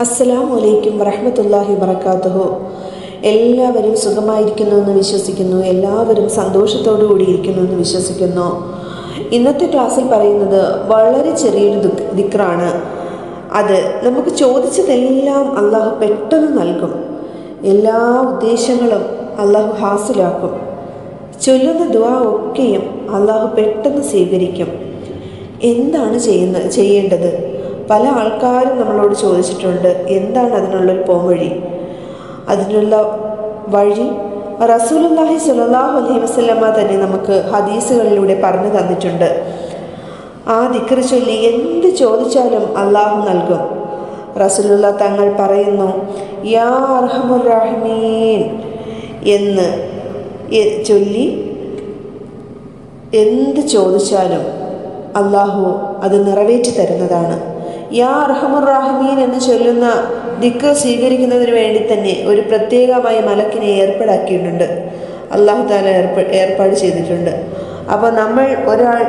അസ്സലാം വലൈക്കും വറഹമത്തല്ലാഹി വബർക്കാത്തുഹു എല്ലാവരും സുഖമായിരിക്കുന്നു എന്ന് വിശ്വസിക്കുന്നു. എല്ലാവരും സന്തോഷത്തോടു കൂടിയിരിക്കുന്നു എന്ന് വിശ്വസിക്കുന്നു. ഇന്നത്തെ ക്ലാസ്സിൽ പറയുന്നത് വളരെ ചെറിയൊരു ദുഃഖ ദിക്റാണ്. അത് നമുക്ക് ചോദിച്ചതെല്ലാം അള്ളാഹു പെട്ടെന്ന് നൽകും. എല്ലാ ഉദ്ദേശങ്ങളും അള്ളാഹു ഹാസിലാക്കും. ചൊല്ലുന്ന ദുവാ ഒക്കെയും അള്ളാഹു പെട്ടെന്ന് സ്വീകരിക്കും. എന്താണ് ചെയ്യുന്ന ചെയ്യേണ്ടത്? പല ആൾക്കാരും നമ്മളോട് ചോദിച്ചിട്ടുണ്ട് എന്താണ് അതിനുള്ളൊരു പോംവഴി? അതിനുള്ള വഴി റസൂലുല്ലാഹി സുലല്ലാഹു അലൈഹി വസ്ലമ്മ തന്നെ നമുക്ക് ഹദീസുകളിലൂടെ പറഞ്ഞു തന്നിട്ടുണ്ട്. ആ ദിക്കറി ചൊല്ലി എന്ത് ചോദിച്ചാലും അള്ളാഹു നൽകും. റസൂലുള്ള തങ്ങൾ പറയുന്നു യാ അർഹമുർ എന്ന് ചൊല്ലി എന്ത് ചോദിച്ചാലും അള്ളാഹു അത് നിറവേറ്റി തരുന്നതാണ്. യാ അർഹമുർ റാഹിമീൻ എന്ന് ചൊല്ലുന്ന ദിക്ക് സ്വീകരിക്കുന്നതിന് വേണ്ടി തന്നെ ഒരു പ്രത്യേകമായ മലക്കിനെ ഏർപ്പാടാക്കിയിട്ടുണ്ട്. അള്ളാഹു താല ഏർപ്പ ഏർപ്പാട് ചെയ്തിട്ടുണ്ട്. അപ്പോൾ നമ്മൾ ഒരാൾ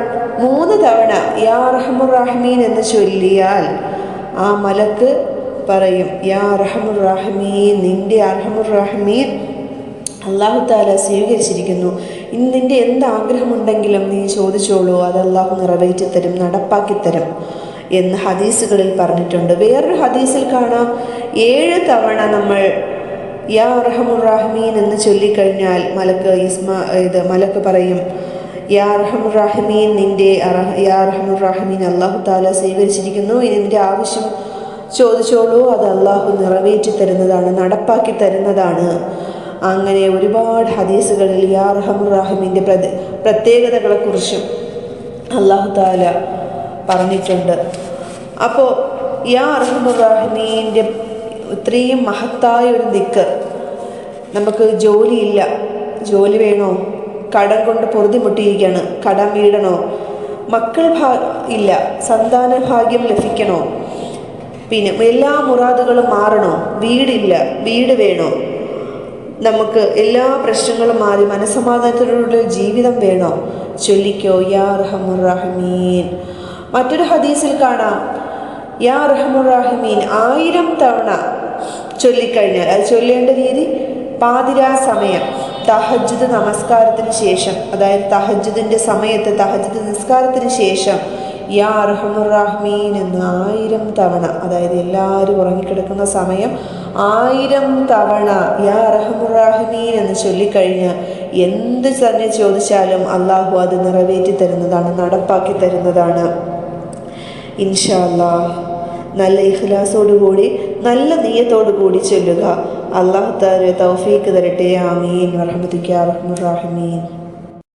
മൂന്ന് തവണ യാ അർഹമുറാഹിമീൻ എന്ന് ചൊല്ലിയാൽ ആ മലക്ക് പറയും യാ അർഹമുറാഹിമീൻ റാഹിമീൻ നിന്റെ അർഹമുർ റാഹിമീൻ അള്ളാഹു താല സ്വീകരിച്ചിരിക്കുന്നു. ഇന്ന് നിന്റെ എന്ത് ആഗ്രഹമുണ്ടെങ്കിലും നീ ചോദിച്ചോളൂ അത് അള്ളാഹു നിറവേറ്റി തരും നടപ്പാക്കി തരും എന്ന് ഹദീസുകളിൽ പറഞ്ഞിട്ടുണ്ട്. വേറൊരു ഹദീസിൽ കാണാം ഏഴ് തവണ നമ്മൾ യാ റഹമുറാഹ്മീൻ എന്ന് ചൊല്ലിക്കഴിഞ്ഞാൽ മലക്ക് ഇസ്മ ഇത് മലക്ക് പറയും യാ റഹമുറാഹ്മീൻ അറഹ യാ റഹമുറാഹ്മീൻ അള്ളാഹു താല സ്വീകരിച്ചിരിക്കുന്നു നിന്റെ ആവശ്യം ചോദിച്ചോളൂ അത് അള്ളാഹു നിറവേറ്റി തരുന്നതാണ് നടപ്പാക്കി തരുന്നതാണ്. അങ്ങനെ ഒരുപാട് ഹദീസുകളിൽ യാ റഹമുറാഹിമിന്റെ പ്രതി പ്രത്യേകതകളെക്കുറിച്ചും അള്ളാഹു താല പറഞ്ഞിട്ടുണ്ട്. അപ്പോൾ യാ റഹമുറാഹിമീന്റെ ഇത്രയും മഹത്തായ ഒരു ദിക്ക്. നമുക്ക് ജോലിയില്ല. ജോലി വേണോ? കടം കൊണ്ട് പൊറുതിമുട്ടിയിരിക്കുകയാണ് കടം വീടണോ? മക്കൾ ഭാ ഇല്ല. സന്താന ഭാഗ്യം ലഭിക്കണോ? പിന്നെ എല്ലാ മുറാദുകളും മാറണോ? വീടില്ല. വീട് വേണോ? നമുക്ക് എല്ലാ പ്രശ്നങ്ങളും മാറി മനസ്സമാധാനത്തിലുള്ള ജീവിതം വേണോ? ചൊല്ലിക്കോ യാ റഹമുറഹമീൻ മറ്റൊരു ഹദീസിൽ കാണാം. യാ റഹമുറാഹിമീൻ ആയിരം തവണ ചൊല്ലിക്കഴിഞ്ഞാൽ അത് ചൊല്ലേണ്ട രീതി? പാതിരാ സമയം തഹജ്ജുദ് നമസ്കാരത്തിന് ശേഷം. അതായത് തഹജ്ജുദിന്റെ സമയത്ത് തഹജ്ജുദ് നമസ്കാരത്തിന് ശേഷം യാ അർഹമുർ റഹ്മീൻ എന്ന് ആയിരം തവണ അതായത് എല്ലാവരും ഉറങ്ങിക്കിടക്കുന്ന സമയം ആയിരം തവണ യാ അർഹമുർ റഹ്മീൻ എന്ന് ചൊല്ലിക്കഴിഞ്ഞാൽ എന്ത് തന്നെ ചോദിച്ചാലും അള്ളാഹു അത് നിറവേറ്റി തരുന്നതാണ് നടപ്പാക്കി തരുന്നതാണ് ഇൻഷാല്ലാ നല്ല ഇഖ്ലാസോടുകൂടി നല്ല നീയത്തോടു കൂടി ചൊല്ലുക. അള്ളാഹു താരെ തൗഫീക്ക് തരട്ടെ. ആമീൻ. വറഹമത്തിക്കാ റഹ്മുർ റഹീമീൻ